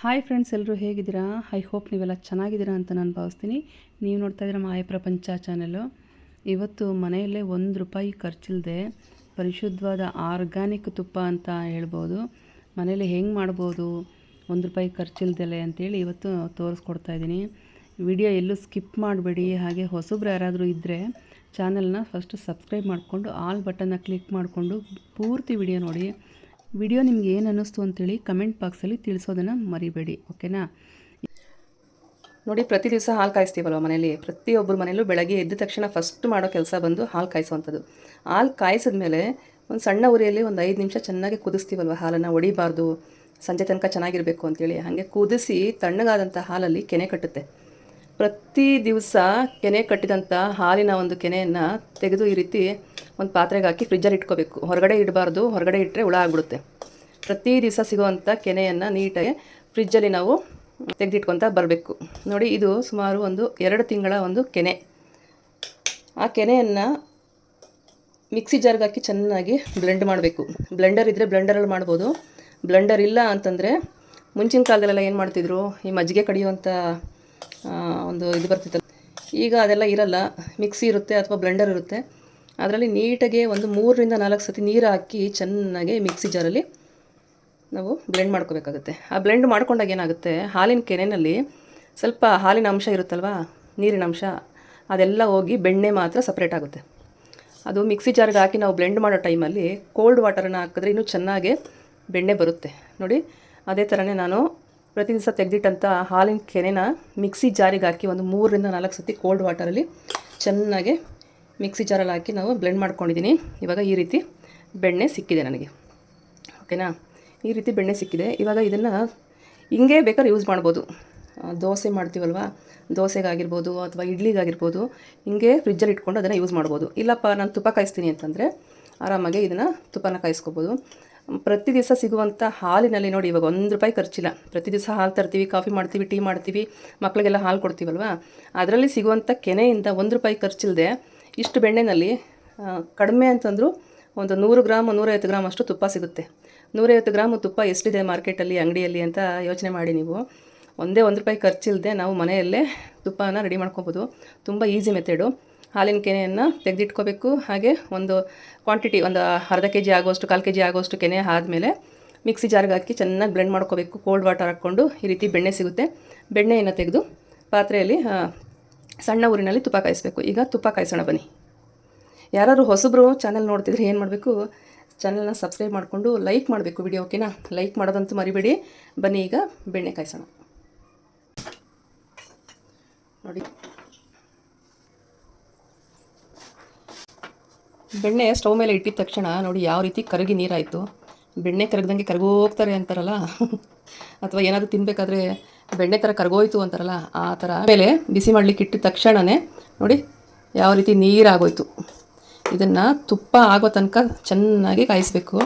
Hi friends ಎಲ್ಲರೂ ಹೇಗಿದ್ದೀರಾ? I hope ನೀವೆಲ್ಲ ಚೆನ್ನಾಗಿದ್ದೀರಾ ಅಂತ ನಾನು ಭಾವಿಸ್ತೀನಿ. ನೀವು ನೋಡ್ತಾ ಇದ್ದೀರಾ ಮಾಯ ಪ್ರಪಂಚ ಚಾನೆಲ್ಲು ಇವತ್ತು ಮನೆಯಲ್ಲೇ ಒಂದು ರೂಪಾಯಿ ಖರ್ಚಿಲ್ಲದೆ ಪರಿಶುದ್ಧವಾದ ಆರ್ಗ್ಯಾನಿಕ್ ತುಪ್ಪ ಅಂತ ಹೇಳ್ಬೋದು. ಮನೇಲಿ ಹೆಂಗೆ ಮಾಡ್ಬೋದು? ಒಂದು ರೂಪಾಯಿ ಖರ್ಚಿಲ್ದಲೆ ಅಂತೇಳಿ ಇವತ್ತು ತೋರಿಸ್ಕೊಡ್ತಾ ಇದ್ದೀನಿ. ವಿಡಿಯೋ ಎಲ್ಲೂ ಸ್ಕಿಪ್ ಮಾಡಬೇಡಿ. ಹಾಗೆ ಹೊಸಬ್ರು ಯಾರಾದರೂ ಇದ್ದರೆ ಚಾನಲ್ನ ಫಸ್ಟ್ ಸಬ್ಸ್ಕ್ರೈಬ್ ಮಾಡಿಕೊಂಡು, ಆಲ್ ಬಟನ್ನ ಕ್ಲಿಕ್ ಮಾಡಿಕೊಂಡು ಪೂರ್ತಿ ವಿಡಿಯೋ ನೋಡಿ. ವಿಡಿಯೋ ನಿಮಗೆ ಏನು ಅನ್ನಿಸ್ತು ಅಂತೇಳಿ ಕಮೆಂಟ್ ಬಾಕ್ಸಲ್ಲಿ ತಿಳಿಸೋದನ್ನು ಮರಿಬೇಡಿ, ಓಕೆನಾ? ನೋಡಿ, ಪ್ರತಿ ದಿವಸ ಹಾಲು ಕಾಯಿಸ್ತೀವಲ್ವ ಮನೇಲಿ ಪ್ರತಿಯೊಬ್ಬರ ಮನೇಲೂ ಬೆಳಗ್ಗೆ ಎದ್ದ ತಕ್ಷಣ ಫಸ್ಟ್ ಮಾಡೋ ಕೆಲಸ ಬಂದು ಹಾಲು ಕಾಯಿಸುವಂಥದ್ದು. ಹಾಲು ಕಾಯಿಸಿದ ಮೇಲೆ ಒಂದು ಸಣ್ಣ ಉರಿಯಲ್ಲಿ ಒಂದು ಐದು ನಿಮಿಷ ಚೆನ್ನಾಗಿ ಕುದಿಸ್ತೀವಲ್ವ ಹಾಲನ್ನು? ಒಡಿಬಾರ್ದು, ಸಂಜೆ ತನಕ ಚೆನ್ನಾಗಿರಬೇಕು ಅಂತೇಳಿ. ಹಾಗೆ ಕುದಿಸಿ ತಣ್ಣಗಾದಂಥ ಹಾಲಲ್ಲಿ ಕೆನೆ ಕಟ್ಟುತ್ತೆ. ಪ್ರತಿ ದಿವಸ ಕೆನೆ ಕಟ್ಟಿದಂಥ ಹಾಲಿನ ಒಂದು ಕೆನೆಯನ್ನು ತೆಗೆದು ಈ ರೀತಿ ಒಂದು ಪಾತ್ರೆಗೆ ಹಾಕಿ ಫ್ರಿಜ್ಜಲ್ಲಿ ಇಟ್ಕೋಬೇಕು. ಹೊರಗಡೆ ಇಡಬಾರ್ದು, ಹೊರಗಡೆ ಇಟ್ಟರೆ ಹುಳ ಆಗ್ಬಿಡುತ್ತೆ. ಪ್ರತಿ ದಿವಸ ಸಿಗುವಂಥ ಕೆನೆಯನ್ನು ನೀಟಾಗಿ ಫ್ರಿಜ್ಜಲ್ಲಿ ನಾವು ತೆಗೆದಿಟ್ಕೊತ ಬರಬೇಕು. ನೋಡಿ, ಇದು ಸುಮಾರು ಒಂದು ಎರಡು ತಿಂಗಳ ಒಂದು ಕೆನೆ. ಆ ಕೆನೆಯನ್ನು ಮಿಕ್ಸಿ ಜಾರ್ಗೆ ಹಾಕಿ ಚೆನ್ನಾಗಿ ಬ್ಲೆಂಡ್ ಮಾಡಬೇಕು. ಬ್ಲೆಂಡರ್ ಇದ್ದರೆ ಬ್ಲೆಂಡರಲ್ಲಿ ಮಾಡ್ಬೋದು. ಬ್ಲೆಂಡರ್ ಇಲ್ಲ ಅಂತಂದರೆ ಮುಂಚಿನ ಕಾಲದಲ್ಲೆಲ್ಲ ಏನು ಮಾಡ್ತಿದ್ರು? ಈ ಮಜ್ಜಿಗೆ ಕಡಿಯುವಂಥ ಒಂದು ಇದು ಬರ್ತಿತ್ತು. ಈಗ ಅದೆಲ್ಲ ಇರಲ್ಲ. ಮಿಕ್ಸಿ ಇರುತ್ತೆ ಅಥವಾ ಬ್ಲೆಂಡರ್ ಇರುತ್ತೆ. ಅದರಲ್ಲಿ ನೀಟಾಗಿ ಒಂದು ಮೂರರಿಂದ ನಾಲ್ಕು ಸತಿ ನೀರು ಹಾಕಿ ಚೆನ್ನಾಗಿ ಮಿಕ್ಸಿ ಜಾರಲ್ಲಿ ನಾವು ಬ್ಲೆಂಡ್ ಮಾಡ್ಕೋಬೇಕಾಗುತ್ತೆ. ಆ ಬ್ಲೆಂಡ್ ಮಾಡ್ಕೊಂಡಾಗ ಏನಾಗುತ್ತೆ, ಹಾಲಿನ ಕೆನೆಯಲ್ಲಿ ಸ್ವಲ್ಪ ಹಾಲಿನ ಅಂಶ ಇರುತ್ತಲ್ವಾ, ನೀರಿನ ಅಂಶ, ಅದೆಲ್ಲ ಹೋಗಿ ಬೆಣ್ಣೆ ಮಾತ್ರ ಸಪ್ರೇಟ್ ಆಗುತ್ತೆ. ಅದು ಮಿಕ್ಸಿ ಜಾರ್ಗೆ ಹಾಕಿ ನಾವು ಬ್ಲೆಂಡ್ ಮಾಡೋ ಟೈಮಲ್ಲಿ ಕೋಲ್ಡ್ ವಾಟರನ್ನು ಹಾಕಿದ್ರೆ ಇನ್ನೂ ಚೆನ್ನಾಗಿ ಬೆಣ್ಣೆ ಬರುತ್ತೆ. ನೋಡಿ, ಅದೇ ಥರನೇ ನಾನು ಪ್ರತಿ ದಿವಸ ತೆಗೆದಿಟ್ಟಂಥ ಹಾಲಿನ ಕೆನೆನ ಮಿಕ್ಸಿ ಜಾರಿಗೆ ಹಾಕಿ ಒಂದು ಮೂರರಿಂದ ನಾಲ್ಕು ಸತಿ ಕೋಲ್ಡ್ ವಾಟರಲ್ಲಿ ಚೆನ್ನಾಗಿ ಮಿಕ್ಸಿ ಜಾರಲ್ಲಿ ಹಾಕಿ ನಾವು ಬ್ಲೆಂಡ್ ಮಾಡ್ಕೊಂಡಿದ್ದೀನಿ. ಇವಾಗ ಈ ರೀತಿ ಬೆಣ್ಣೆ ಸಿಕ್ಕಿದೆ ನನಗೆ. ಓಕೆನಾ ಈ ರೀತಿ ಬೆಣ್ಣೆ ಸಿಕ್ಕಿದೆ. ಇವಾಗ ಇದನ್ನು ಹಿಂಗೆ ಬೇಕಾದ್ರೆ ಯೂಸ್ ಮಾಡ್ಬೋದು. ದೋಸೆ ಮಾಡ್ತೀವಲ್ವ? ದೋಸೆಗಾಗಿರ್ಬೋದು ಅಥವಾ ಇಡ್ಲಿಗಾಗಿರ್ಬೋದು. ಹಿಂಗೆ ಫ್ರಿಜ್ಜಲ್ಲಿ ಇಟ್ಕೊಂಡು ಅದನ್ನು ಯೂಸ್ ಮಾಡ್ಬೋದು. ಇಲ್ಲಪ್ಪ, ನಾನು ತುಪ್ಪ ಕಾಯಿಸ್ತೀನಿ ಅಂತಂದರೆ ಆರಾಮಾಗಿ ಇದನ್ನು ತುಪ್ಪನ ಕಾಯಿಸ್ಕೋಬೋದು. ಪ್ರತಿ ದಿವಸ ಸಿಗುವಂಥ ಹಾಲಿನಲ್ಲಿ ನೋಡಿ, ಇವಾಗ ಒಂದು ರೂಪಾಯಿ ಖರ್ಚಿಲ್ಲ. ಪ್ರತಿ ದಿವಸ ಹಾಲು ತರ್ತೀವಿ, ಕಾಫಿ ಮಾಡ್ತೀವಿ, ಟೀ ಮಾಡ್ತೀವಿ ಮಕ್ಕಳಿಗೆಲ್ಲ ಹಾಲು ಕೊಡ್ತೀವಲ್ವ? ಅದರಲ್ಲಿ ಸಿಗುವಂಥ ಕೆನೆಯಿಂದ ಒಂದು ರೂಪಾಯಿ ಖರ್ಚಿಲ್ಲದೆ ಇಷ್ಟು ಬೆಣ್ಣೆನಲ್ಲಿ ಕಡಿಮೆ ಅಂತಂದರೂ ಒಂದು ನೂರು ಗ್ರಾಮ್, ನೂರೈವತ್ತು ಗ್ರಾಮ್ ಅಷ್ಟು ತುಪ್ಪ ಸಿಗುತ್ತೆ. ನೂರೈವತ್ತು ಗ್ರಾಮ್ ತುಪ್ಪ ಎಷ್ಟಿದೆ ಮಾರ್ಕೆಟಲ್ಲಿ, ಅಂಗಡಿಯಲ್ಲಿ ಅಂತ ಯೋಚನೆ ಮಾಡಿ ನೀವು. ಒಂದೇ ಒಂದು ರೂಪಾಯಿ ಖರ್ಚಿಲ್ಲದೆ ನಾವು ಮನೆಯಲ್ಲೇ ತುಪ್ಪನ ರೆಡಿ ಮಾಡ್ಕೊಬೋದು. ತುಂಬ ಈಸಿ ಮೆಥಡು. ಹಾಲಿನ ಕೆನೆಯನ್ನು ತೆಗೆದಿಟ್ಕೋಬೇಕು. ಹಾಗೆ ಒಂದು ಕ್ವಾಂಟಿಟಿ, ಒಂದು ಅರ್ಧ ಕೆ ಜಿ ಆಗೋಷ್ಟು, ಕಾಲು ಕೆ ಜಿ ಆಗೋಷ್ಟು ಕೆನೆ ಆದಮೇಲೆ ಮಿಕ್ಸಿ ಜಾರ್ಗೆ ಹಾಕಿ ಚೆನ್ನಾಗಿ ಬ್ಲೆಂಡ್ ಮಾಡ್ಕೋಬೇಕು. ಕೋಲ್ಡ್ ವಾಟರ್ ಹಾಕ್ಕೊಂಡು ಈ ರೀತಿ ಬೆಣ್ಣೆ ಸಿಗುತ್ತೆ. ಬೆಣ್ಣೆಯನ್ನು ತೆಗೆದು ಪಾತ್ರೆಯಲ್ಲಿ ಸಣ್ಣ ಊರಿನಲ್ಲಿ ತುಪ್ಪ ಕಾಯಿಸಬೇಕು. ಈಗ ತುಪ್ಪ ಕಾಯಿಸೋಣ ಬನ್ನಿ. ಯಾರಾದರೂ ಹೊಸಬ್ರು ಚಾನೆಲ್ ನೋಡ್ತಿದ್ರೆ ಏನು ಮಾಡಬೇಕು? ಚಾನೆಲ್ನ ಸಬ್ಸ್ಕ್ರೈಬ್ ಮಾಡಿಕೊಂಡು ಲೈಕ್ ಮಾಡಬೇಕು ವಿಡಿಯೋ ಓಕೆನಾ ಲೈಕ್ ಮಾಡೋದಂತೂ ಮರಿಬೇಡಿ. ಬನ್ನಿ ಈಗ ಬೆಣ್ಣೆ ಕಾಯಿಸೋಣ. ನೋಡಿ. ಬೆಣ್ಣೆ ಸ್ಟವ್ ಮೇಲೆ ಇಟ್ಟಿದ ತಕ್ಷಣ ನೋಡಿ ಯಾವ ರೀತಿ ಕರಗಿ ನೀರಾಯಿತು. ಬೆಣ್ಣೆ ಕರಗ್ದಂಗೆ ಕರಗೋಗ್ತಾರೆ ಅಂತಾರಲ್ಲ? ಅಥವಾ ಏನಾದರೂ ತಿನ್ನಬೇಕಾದ್ರೆ ಬೆಣ್ಣೆ ಥರ ಕರಗೋಯ್ತು ಅಂತಾರಲ್ಲ, ಆ ಥರ ಮೇಲೆ ಬಿಸಿ ಮಾಡಲಿಕ್ಕೆ ಇಟ್ಟಿದ ತಕ್ಷಣವೇ ನೋಡಿ ಯಾವ ರೀತಿ ನೀರಾಗೋಯ್ತು. ಇದನ್ನು ತುಪ್ಪ ಆಗೋ ತನಕ ಚೆನ್ನಾಗಿ ಕಾಯಿಸ್ಬೇಕು.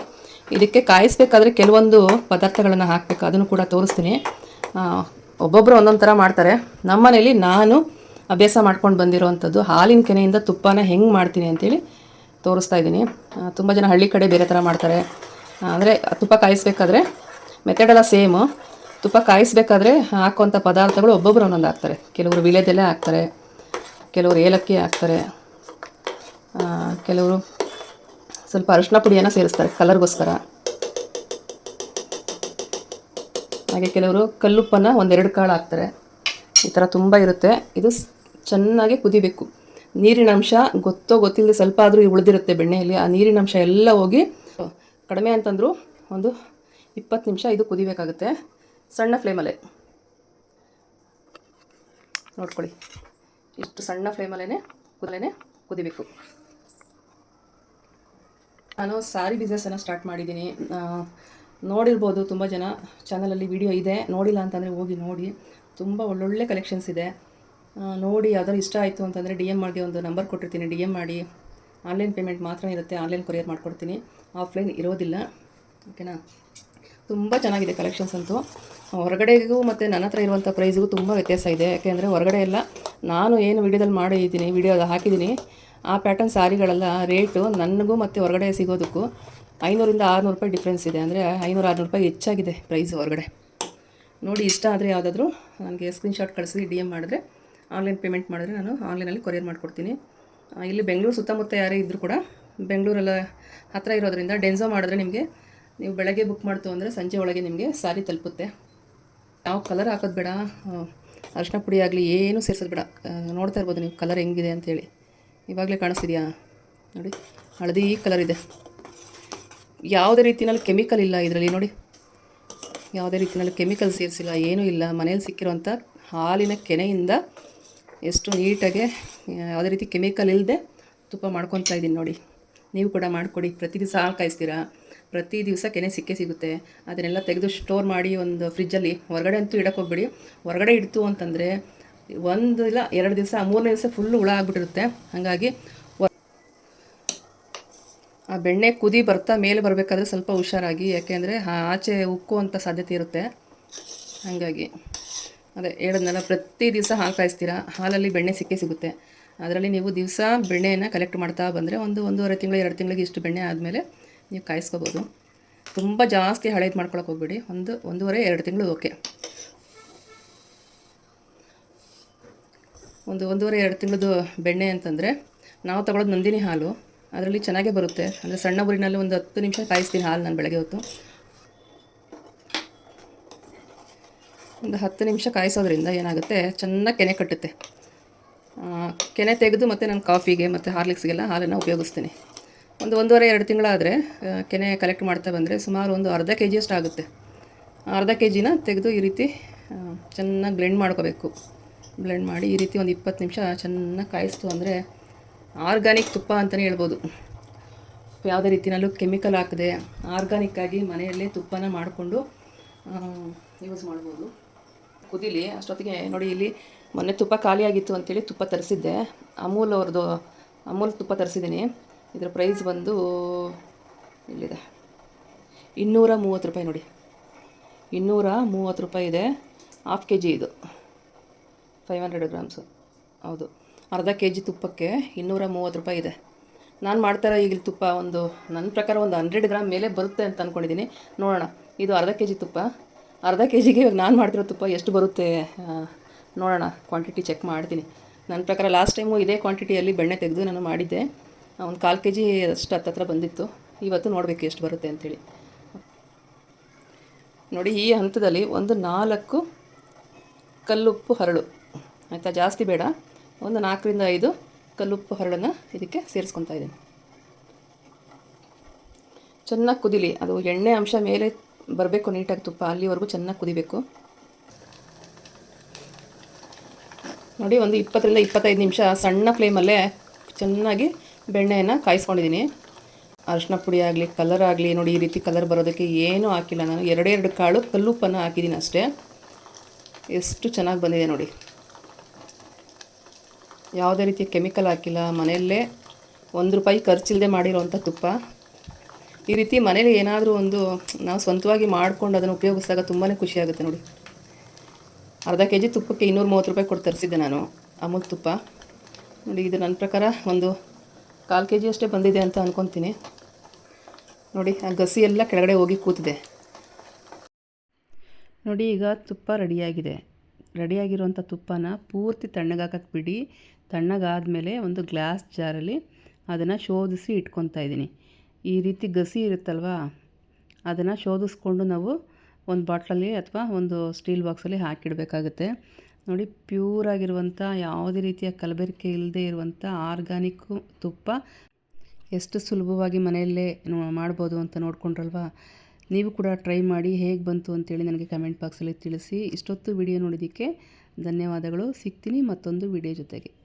ಇದಕ್ಕೆ ಕಾಯಿಸ್ಬೇಕಾದ್ರೆ ಕೆಲವೊಂದು ಪದಾರ್ಥಗಳನ್ನು ಹಾಕಬೇಕು. ಅದನ್ನು ಕೂಡ ತೋರಿಸ್ತೀನಿ. ಒಬ್ಬೊಬ್ಬರು ಒಂದೊಂದು ಥರ ಮಾಡ್ತಾರೆ. ನಮ್ಮನೇಲಿ ನಾನು ಅಭ್ಯಾಸ ಮಾಡ್ಕೊಂಡು ಬಂದಿರೋವಂಥದ್ದು ಹಾಲಿನ ಕೆನೆಯಿಂದ ತುಪ್ಪನ ಹೆಂಗೆ ಮಾಡ್ತೀನಿ ಅಂತೇಳಿ ತೋರಿಸ್ತಾ ಇದ್ದೀನಿ. ತುಂಬ ಜನ ಹಳ್ಳಿ ಕಡೆ ಬೇರೆ ಥರ ಮಾಡ್ತಾರೆ. ಅಂದರೆ ತುಪ್ಪ ಕಾಯಿಸ್ಬೇಕಾದ್ರೆ ಮೆಥಡೆಲ್ಲ ಸೇಮು ತುಪ್ಪ ಕಾಯಿಸ್ಬೇಕಾದ್ರೆ ಹಾಕುವಂಥ ಪದಾರ್ಥಗಳು ಒಬ್ಬೊಬ್ಬರು ಒಂದೊಂದು ಹಾಕ್ತಾರೆ. ಕೆಲವರು ವಿಳೆದೆಲೆ ಹಾಕ್ತಾರೆ, ಕೆಲವರು ಏಲಕ್ಕಿ ಹಾಕ್ತಾರೆ. ಕೆಲವರು ಸ್ವಲ್ಪ ಅರಿಶಿನ ಪುಡಿಯನ್ನು ಸೇರಿಸ್ತಾರೆ, ಕಲರ್ಗೋಸ್ಕರ. ಹಾಗೆ ಕೆಲವರು ಕಲ್ಲುಪ್ಪನ್ನ ಒಂದೆರಡು ಕಾಳು ಹಾಕ್ತಾರೆ. ಈ ಥರ ತುಂಬ ಇರುತ್ತೆ. ಇದು ಚೆನ್ನಾಗಿ ಕುದಿಬೇಕು. ನೀರಿನ ಅಂಶ ಗೊತ್ತೋ ಗೊತ್ತಿಲ್ಲದೆ ಸ್ವಲ್ಪ ಆದರೂ ಉಳಿದಿರುತ್ತೆ ಬೆಣ್ಣೆಯಲ್ಲಿ. ಆ ನೀರಿನ ಅಂಶ ಎಲ್ಲ ಹೋಗಿ ಕಡಿಮೆ ಅಂತಂದರೂ ಒಂದು ಇಪ್ಪತ್ತು ನಿಮಿಷ ಇದು ಕುದಿಬೇಕಾಗುತ್ತೆ. ಸಣ್ಣ ಫ್ಲೇಮಲ್ಲೇ. ನೋಡ್ಕೊಳ್ಳಿ. ಇಷ್ಟು ಸಣ್ಣ ಫ್ಲೇಮಲ್ಲೇ ಕುದಲೇ ಕುದಿಬೇಕು. ನಾನು ಸಾರಿ ಬಿಸ್ನೆಸ್ಸನ್ನು ಸ್ಟಾರ್ಟ್ ಮಾಡಿದ್ದೀನಿ. ನೋಡಿರ್ಬೋದು ತುಂಬ ಜನ ಚಾನಲಲ್ಲಿ ವಿಡಿಯೋ ಇದೆ. ನೋಡಿಲ್ಲ ಅಂತಂದರೆ ಹೋಗಿ ನೋಡಿ. ತುಂಬ ಒಳ್ಳೊಳ್ಳೆ ಕಲೆಕ್ಷನ್ಸ್ ಇದೆ. ನೋಡಿ ಯಾವ್ದಾದ್ರು ಇಷ್ಟ ಆಯಿತು ಅಂತಂದರೆ ಡಿ ಎಂ ಮಾಡಿ ಒಂದು ನಂಬರ್ ಕೊಟ್ಟಿರ್ತೀನಿ. ಡಿ ಎಂ ಮಾಡಿ. ಆನ್ಲೈನ್ ಪೇಮೆಂಟ್ ಮಾತ್ರ ಇರುತ್ತೆ. ಆನ್ಲೈನ್ ಕೊರಿಯರ್ ಮಾಡಿಕೊಡ್ತೀನಿ. ಆಫ್ಲೈನ್ ಇರೋದಿಲ್ಲ. ಓಕೆನಾ ತುಂಬ ಚೆನ್ನಾಗಿದೆ ಕಲೆಕ್ಷನ್ಸ್ ಅಂತೂ. ಹೊರಗಡೆಗೂ ಮತ್ತು ನನ್ನ ಹತ್ರ ಇರುವಂಥ ಪ್ರೈಸ್ಗೂ ತುಂಬ ವ್ಯತ್ಯಾಸ ಇದೆ. ಯಾಕೆಂದರೆ ಹೊರಗಡೆ ಎಲ್ಲ ನಾನು ಏನು ವಿಡಿಯೋದಲ್ಲಿ ಮಾಡಿದ್ದೀನಿ ವಿಡಿಯೋ ಹಾಕಿದ್ದೀನಿ. ಆ ಪ್ಯಾಟರ್ನ್ ಸಾರಿಗಳೆಲ್ಲ ರೇಟು ನನಗೂ ಮತ್ತು ಹೊರಗಡೆ ಸಿಗೋದಕ್ಕೂ ಐನೂರಿಂದ ಆರುನೂರು ರೂಪಾಯಿ ಡಿಫ್ರೆನ್ಸ್ ಇದೆ. ಅಂದರೆ ಐನೂರು, ಆರುನೂರು ರೂಪಾಯಿ ಹೆಚ್ಚಾಗಿದೆ ಪ್ರೈಸ್ ಹೊರಗಡೆ. ನೋಡಿ, ಇಷ್ಟ ಆದರೆ ಯಾವುದಾದ್ರೂ ನನಗೆ ಸ್ಕ್ರೀನ್ಶಾಟ್ ಕಳಿಸಿ ಡಿ ಎಂ ಮಾಡಿದ್ರೆ ಆನ್ಲೈನ್ ಪೇಮೆಂಟ್ ಮಾಡಿದ್ರೆ ನಾನು ಆನ್ಲೈನಲ್ಲಿ ಕೊರಿಯರ್ ಮಾಡಿಕೊಡ್ತೀನಿ. ಇಲ್ಲಿ ಬೆಂಗಳೂರು ಸುತ್ತಮುತ್ತ ಯಾರೇ ಇದ್ದರೂ ಕೂಡ ಬೆಂಗಳೂರೆಲ್ಲ ಹತ್ತಿರ ಇರೋದ್ರಿಂದ ಡೆನ್ಸೋ ಮಾಡಿದ್ರೆ ನಿಮಗೆ ನೀವು ಬೆಳಗ್ಗೆ ಬುಕ್ ಮಾಡ್ತು ಅಂದರೆ ಸಂಜೆ ಒಳಗೆ ನಿಮಗೆ ಸಾರಿ ತಲುಪುತ್ತೆ. ಯಾವ ಕಲರ್ ಹಾಕೋದು ಬೇಡ. ಅರಿಶಿನ ಪುಡಿ ಆಗಲಿ ಏನೂ ಸೇರಿಸೋದು ಬೇಡ. ನೋಡ್ತಾ ಇರ್ಬೋದು ನೀವು ಕಲರ್ ಹೆಂಗಿದೆ ಅಂತೇಳಿ ಇವಾಗಲೇ ಕಾಣಿಸ್ತಿದೆಯಾ? ನೋಡಿ, ಹಳದಿ ಕಲರ್ ಇದೆ. ಯಾವುದೇ ರೀತಿಯಲ್ಲಿ ಕೆಮಿಕಲ್ ಇಲ್ಲ ಇದರಲ್ಲಿ, ನೋಡಿ. ಯಾವುದೇ ರೀತಿಯಲ್ಲಿ ಕೆಮಿಕಲ್ ಸೇರಿಸಿಲ್ಲ, ಏನೂ ಇಲ್ಲ. ಮನೇಲಿ ಸಿಕ್ಕಿರೋಂಥ ಹಾಲಿನ ಕೆನೆಯಿಂದ ಎಷ್ಟು ನೀಟಾಗಿ, ಯಾವುದೇ ರೀತಿ ಕೆಮಿಕಲ್ ಇಲ್ಲದೆ ತುಪ್ಪ ಮಾಡ್ಕೊತಾ ಇದ್ದೀನಿ ನೋಡಿ. ನೀವು ಕೂಡ ಮಾಡಿಕೊಡಿ. ಪ್ರತಿ ದಿವಸ ಹಾಲು ಕಾಯಿಸ್ತೀರಾ? ಪ್ರತಿ ದಿವಸ ಕೆನೆ ಸಿಕ್ಕೇ ಸಿಗುತ್ತೆ. ಅದನ್ನೆಲ್ಲ ತೆಗೆದು ಸ್ಟೋರ್ ಮಾಡಿ ಒಂದು ಫ್ರಿಜ್ಜಲ್ಲಿ ಹೊರಗಡೆ ಅಂತೂ ಇಡೋಕ್ಕೆ ಹೋಗ್ಬೇಡಿ. ಹೊರಗಡೆ ಇಡ್ತು ಅಂತಂದರೆ ಒಂದು ಇಲ್ಲ, ಎರಡು ದಿವಸ, ಮೂರನೇ ದಿವಸ ಫುಲ್ಲು ಹುಳ ಆಗಿಬಿಟ್ಟಿರುತ್ತೆ. ಹಾಗಾಗಿ ಆ ಬೆಣ್ಣೆ ಕುದಿ ಬರ್ತಾ ಮೇಲೆ ಬರಬೇಕಾದ್ರೆ ಸ್ವಲ್ಪ ಹುಷಾರಾಗಿ, ಯಾಕೆಂದರೆ ಆಚೆ ಉಕ್ಕುವಂಥ ಸಾಧ್ಯತೆ ಇರುತ್ತೆ. ಹಾಗಾಗಿ, ಅದೇ ಹೇಳಿದ್ನಲ್ಲ ಪ್ರತಿ ದಿವಸ ಹಾಲು ಕಾಯಿಸ್ತೀರಾ? ಹಾಲಲ್ಲಿ ಬೆಣ್ಣೆ ಸಿಕ್ಕೇ ಸಿಗುತ್ತೆ. ಅದರಲ್ಲಿ ನೀವು ದಿವಸ ಬೆಣ್ಣೆಯನ್ನು ಕಲೆಕ್ಟ್ ಮಾಡ್ತಾ ಬಂದರೆ ಒಂದು ಒಂದೂವರೆ ತಿಂಗಳು, ಎರಡು ತಿಂಗಳಿಗೆ ಇಷ್ಟು ಬೆಣ್ಣೆ ಆದಮೇಲೆ ನೀವು ಕಾಯಿಸ್ಕೋಬೋದು. ತುಂಬ ಜಾಸ್ತಿ ಹಳೇದು ಮಾಡ್ಕೊಳಕ್ಕೆ ಹೋಗ್ಬೇಡಿ. ಒಂದು, ಒಂದೂವರೆ, ಎರಡು ತಿಂಗಳು ಓಕೆ. ಒಂದು ಒಂದೂವರೆ, ಎರಡು ತಿಂಗಳದು ಬೆಣ್ಣೆ ಅಂತಂದರೆ ನಾವು ತಗೊಳ್ಳೋದು ನಂದಿನಿ ಹಾಲು. ಅದರಲ್ಲಿ ಚೆನ್ನಾಗೇ ಬರುತ್ತೆ. ಅಂದರೆ ಸಣ್ಣ ಊರಿನಲ್ಲಿ ಒಂದು ಹತ್ತು ನಿಮಿಷ ಕಾಯಿಸ್ತೀನಿ ಹಾಲು ನಾನು ಬೆಳಗ್ಗೆ ಹೊತ್ತು. ಒಂದು ಹತ್ತು ನಿಮಿಷ ಕಾಯಿಸೋದ್ರಿಂದ ಏನಾಗುತ್ತೆ? ಚೆನ್ನಾಗಿ ಕೆನೆ ಕಟ್ಟುತ್ತೆ. ಕೆನೆ ತೆಗೆದು ಮತ್ತು ನಾನು ಕಾಫಿಗೆ ಮತ್ತು ಹಾರ್ಲಿಕ್ಸ್ಗೆಲ್ಲ ಹಾಲನ್ನು ಉಪಯೋಗಿಸ್ತೀನಿ. ಒಂದು ಒಂದೂವರೆ, ಎರಡು ತಿಂಗಳಾದರೆ ಕೆನೆ ಕಲೆಕ್ಟ್ ಮಾಡ್ತಾ ಬಂದರೆ ಸುಮಾರು ಒಂದು ಅರ್ಧ ಕೆ ಜಿಯಷ್ಟು ಆಗುತ್ತೆ ಅರ್ಧ ಕೆ ಜಿನ ತೆಗೆದು ಈ ರೀತಿ ಚೆನ್ನಾಗಿ ಬ್ಲೆಂಡ್ ಮಾಡ್ಕೋಬೇಕು. ಬ್ಲೆಂಡ್ ಮಾಡಿ ಈ ರೀತಿ ಒಂದು ಇಪ್ಪತ್ತು ನಿಮಿಷ ಚೆನ್ನಾಗಿ ಕಾಯಿಸ್ತು ಅಂದರೆ ಆರ್ಗ್ಯಾನಿಕ್ ತುಪ್ಪ ಅಂತಲೇ ಹೇಳ್ಬೋದು. ಯಾವುದೇ ರೀತಿಯಲ್ಲೂ ಕೆಮಿಕಲ್ ಹಾಕದೆ ಆರ್ಗಾನಿಕ್ಕಾಗಿ ಮನೆಯಲ್ಲೇ ತುಪ್ಪನ ಮಾಡಿಕೊಂಡು ಯೂಸ್ ಮಾಡ್ಬೋದು. ಕುದೀಲಿ, ಅಷ್ಟೊತ್ತಿಗೆ ನೋಡಿ ಇಲ್ಲಿ ಮೊನ್ನೆ ತುಪ್ಪ ಖಾಲಿಯಾಗಿತ್ತು ಅಂತೇಳಿ ತುಪ್ಪ ತರಿಸಿದ್ದೆ. ಅಮೂಲ್ ಅವ್ರದ್ದು, ಅಮೂಲ್ ತುಪ್ಪ ತರಿಸಿದ್ದೀನಿ. ಇದರ ಪ್ರೈಸ್ ಬಂದು ಇಲ್ಲಿದೆ. ಇನ್ನೂರ ಮೂವತ್ತು ರೂಪಾಯಿ ನೋಡಿ. ಇನ್ನೂರ ಮೂವತ್ತು ರೂಪಾಯಿ ಇದೆ. ಹಾಫ್ ಕೆ ಜಿ ಇದು. Five hundred grams. ಹೌದು. ಅರ್ಧ ಕೆ ಜಿ ತುಪ್ಪಕ್ಕೆ ಇನ್ನೂರ ಮೂವತ್ತು ರೂಪಾಯಿ ಇದೆ. ನಾನು ಮಾಡ್ತಾರೋ ಈಗ ತುಪ್ಪ ಒಂದು ನನ್ನ ಪ್ರಕಾರ ಒಂದು ಹಂಡ್ರೆಡ್ ಗ್ರಾಮ್ ಮೇಲೆ ಬರುತ್ತೆ ಅಂತ ಅಂದ್ಕೊಂಡಿದ್ದೀನಿ ನೋಡೋಣ. ಇದು ಅರ್ಧ ಕೆ ಜಿ ತುಪ್ಪ. ಅರ್ಧ ಕೆ ಜಿಗೆ ಇವಾಗ ನಾನು ಮಾಡ್ತಿರೋ ತುಪ್ಪ ಎಷ್ಟು ಬರುತ್ತೆ? ನೋಡೋಣ. ಕ್ವಾಂಟಿಟಿ ಚೆಕ್ ಮಾಡ್ತೀನಿ. ನನ್ನ ಪ್ರಕಾರ ಲಾಸ್ಟ್ ಟೈಮು ಇದೇ ಕ್ವಾಂಟಿಟಿಯಲ್ಲಿ ಬೆಣ್ಣೆ ತೆಗೆದು ನಾನು ಮಾಡಿದ್ದೆ. ಒಂದು ಕಾಲು ಕೆ ಜಿ ಅಷ್ಟು ಹತ್ತತ್ರ ಬಂದಿತ್ತು. ಇವತ್ತು ನೋಡಬೇಕು ಎಷ್ಟು ಬರುತ್ತೆ ಅಂಥೇಳಿ ನೋಡಿ, ಈ ಹಂತದಲ್ಲಿ ಒಂದು ನಾಲ್ಕು ಕಲ್ಲುಪ್ಪು ಹರಳು. ಆಯಿತಾ? ಜಾಸ್ತಿ ಬೇಡ. ಒಂದು ನಾಲ್ಕರಿಂದ ಐದು ಕಲ್ಲುಪ್ಪು ಹರಳನ್ನು ಇದಕ್ಕೆ ಸೇರಿಸ್ಕೊತಾ ಇದ್ದೀನಿ. ಚೆನ್ನಾಗಿ ಕುದಿಲಿ. ಅದು ಎಣ್ಣೆ ಅಂಶ ಮೇಲೆ ಬರಬೇಕು ನೀಟಾಗಿ ತುಪ್ಪ. ಅಲ್ಲಿವರೆಗೂ ಚೆನ್ನಾಗಿ ಕುದಿಬೇಕು. ನೋಡಿ, ಒಂದು ಇಪ್ಪತ್ತರಿಂದ ಇಪ್ಪತ್ತೈದು ನಿಮಿಷ ಸಣ್ಣ ಫ್ಲೇಮಲ್ಲೇ ಚೆನ್ನಾಗಿ ಬೆಣ್ಣೆಯನ್ನು ಕಾಯಿಸ್ಕೊಂಡಿದ್ದೀನಿ. ಅರಶಿನ ಪುಡಿ ಆಗಲಿ, ಕಲರ್ ಆಗಲಿ, ನೋಡಿ, ಈ ರೀತಿ ಕಲರ್ ಬರೋದಕ್ಕೆ ಏನೂ ಹಾಕಿಲ್ಲ. ನಾನು ಎರಡೆರಡು ಎರಡು ಕಾಳು ಕಲ್ಲುಪ್ಪನ್ನು ಹಾಕಿದ್ದೀನಿ ಅಷ್ಟೇ. ಎಷ್ಟು ಚೆನ್ನಾಗಿ ಬಂದಿದೆ ನೋಡಿ. ಯಾವುದೇ ರೀತಿಯ ಕೆಮಿಕಲ್ ಹಾಕಿಲ್ಲ, ಮನೆಯಲ್ಲೇ ಒಂದು ರೂಪಾಯಿ ಖರ್ಚಿಲ್ಲದೆ ಮಾಡಿರೋವಂಥ ತುಪ್ಪ. ಈ ರೀತಿ ಮನೇಲಿ ಏನಾದರೂ ಒಂದು ನಾವು ಸ್ವಂತವಾಗಿ ಮಾಡಿಕೊಂಡು ಅದನ್ನು ಉಪಯೋಗಿಸಿದಾಗ ತುಂಬಾ ಖುಷಿಯಾಗುತ್ತೆ ನೋಡಿ. ಅರ್ಧ ಕೆ ಜಿ ತುಪ್ಪಕ್ಕೆ ಇನ್ನೂರ ಮೂವತ್ತು ರೂಪಾಯಿ ಕೊಟ್ಟು ತರಿಸಿದ್ದೆ ನಾನು ಅಮೂಲ್ ತುಪ್ಪ. ನೋಡಿ, ಇದು ನನ್ನ ಪ್ರಕಾರ ಒಂದು ಕಾಲು ಕೆ ಜಿ ಅಷ್ಟೇ ಬಂದಿದೆ ಅಂತ ಅಂದ್ಕೊತೀನಿ ನೋಡಿ, ಆ ಗಸಿ ಎಲ್ಲ ಕೆಳಗಡೆ ಹೋಗಿ ಕೂತಿದೆ. ನೋಡಿ, ಈಗ ತುಪ್ಪ ರೆಡಿಯಾಗಿದೆ ರೆಡಿಯಾಗಿರುವಂಥ ತುಪ್ಪನ ಪೂರ್ತಿ ತಣ್ಣಗಾಕಕ್ಕೆ ಬಿಡಿ. ತಣ್ಣಗಾದಮೇಲೆ ಒಂದು ಗ್ಲಾಸ್ ಜಾರಲ್ಲಿ ಅದನ್ನು ಶೋಧಿಸಿ ಇಟ್ಕೊತಾ ಇದ್ದೀನಿ. ಈ ರೀತಿ ಗಸಿ ಇರುತ್ತಲ್ವಾ? ಅದನ್ನು ಶೋಧಿಸ್ಕೊಂಡು ನಾವು ಒಂದು ಬಾಟ್ಲಲ್ಲಿ ಅಥವಾ ಒಂದು ಸ್ಟೀಲ್ ಬಾಕ್ಸಲ್ಲಿ ಹಾಕಿಡಬೇಕಾಗುತ್ತೆ. ನೋಡಿ, ಪ್ಯೂರ್ ಆಗಿರುವಂಥ, ಯಾವುದೇ ರೀತಿಯ ಕಲಬೆರಕೆ ಇಲ್ಲದೆ ಇರುವಂಥ ಆರ್ಗಾನಿಕ್ಕು ತುಪ್ಪ. ಎಷ್ಟು ಸುಲಭವಾಗಿ ಮನೆಯಲ್ಲೇ ಮಾಡ್ಬೋದು ಅಂತ ನೋಡ್ಕೊಂಡ್ರಲ್ವಾ? ನೀವು ಕೂಡ ಟ್ರೈ ಮಾಡಿ ಹೇಗೆ ಬಂತು ಅಂತೇಳಿ ನನಗೆ ಕಮೆಂಟ್ ಬಾಕ್ಸಲ್ಲಿ ತಿಳಿಸಿ. ಇಷ್ಟೊತ್ತು ವಿಡಿಯೋ ನೋಡಿದ್ದಕ್ಕೆ ಧನ್ಯವಾದಗಳು. ಸಿಗ್ತೀನಿ ಮತ್ತೊಂದು ವಿಡಿಯೋ ಜೊತೆಗೆ.